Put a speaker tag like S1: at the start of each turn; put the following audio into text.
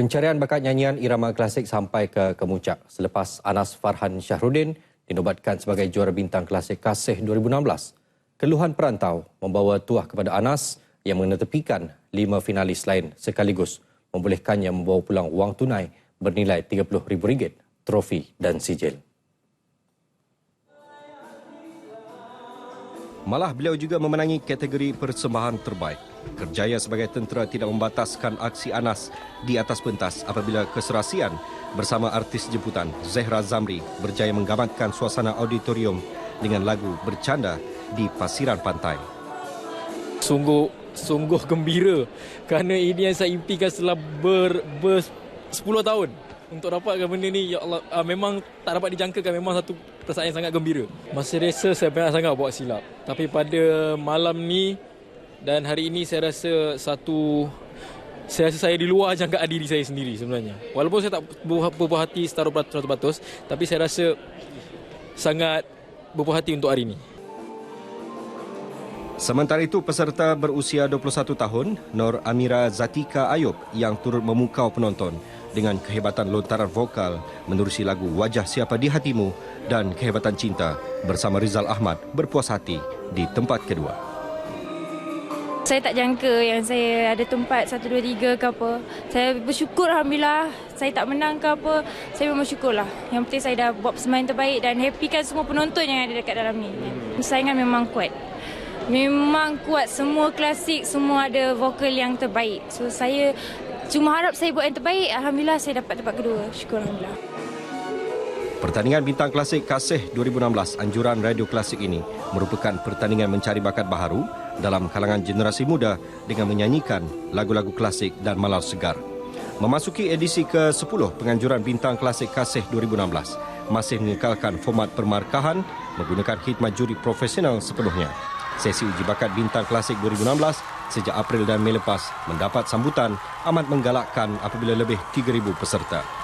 S1: Pencarian bakat nyanyian irama klasik sampai ke kemuncak selepas Anas Farhan Syahrudin dinobatkan sebagai juara bintang klasik Kasih 2016. Keluhan perantau membawa tuah kepada Anas yang mengetepikan lima finalis lain sekaligus membolehkannya membawa pulang wang tunai bernilai RM30,000, trofi dan sijil. Malah beliau juga memenangi kategori persembahan terbaik. Kerjaya sebagai tentera tidak membataskan aksi Anas di atas pentas apabila keserasian bersama artis jemputan Zehra Zamri berjaya menggamatkan suasana auditorium dengan lagu Bercanda di Pasiran Pantai.
S2: Sungguh sungguh gembira kerana ini yang saya impikan setelah ber, ber 10 tahun untuk dapatkan benda ni ya Allah uh, memang tak dapat dijangkakan memang satu perasaan yang sangat gembira. Masa rasa saya banyak sangat buat silap. Tapi pada malam ni dan hari ini saya rasa satu saya rasa saya di luar jangkaan diri saya sendiri sebenarnya. Walaupun saya tak berbuah hati setaruk beratus tapi saya rasa sangat berbuah hati untuk hari ini.
S1: Sementara itu, peserta berusia 21 tahun, Nur Amira Zatika Ayub yang turut memukau penonton dengan kehebatan lontaran vokal menerusi lagu Wajah Siapa di Hatimu dan Kehebatan Cinta bersama Rizal Ahmad berpuas hati di tempat kedua.
S3: Saya tak jangka yang saya ada tempat 1, 2, 3 ke apa. Saya bersyukur Alhamdulillah. Saya tak menang ke apa. Saya memang syukurlah. Yang penting saya dah buat persembahan terbaik dan happykan semua penonton yang ada dekat dalam ni. Persaingan memang kuat. Memang kuat semua klasik, semua ada vokal yang terbaik. So saya cuma harap saya buat yang terbaik. Alhamdulillah saya dapat tempat kedua. Syukur Alhamdulillah.
S1: Pertandingan Bintang Klasik Kasih 2016 anjuran radio klasik ini merupakan pertandingan mencari bakat baharu dalam kalangan generasi muda dengan menyanyikan lagu-lagu klasik dan malar segar. Memasuki edisi ke-10 penganjuran Bintang Klasik Kasih 2016 masih mengekalkan format permarkahan menggunakan khidmat juri profesional sepenuhnya. Sesi uji bakat Bintang Klasik 2016 sejak April dan Mei lepas mendapat sambutan amat menggalakkan apabila lebih 3,000 peserta.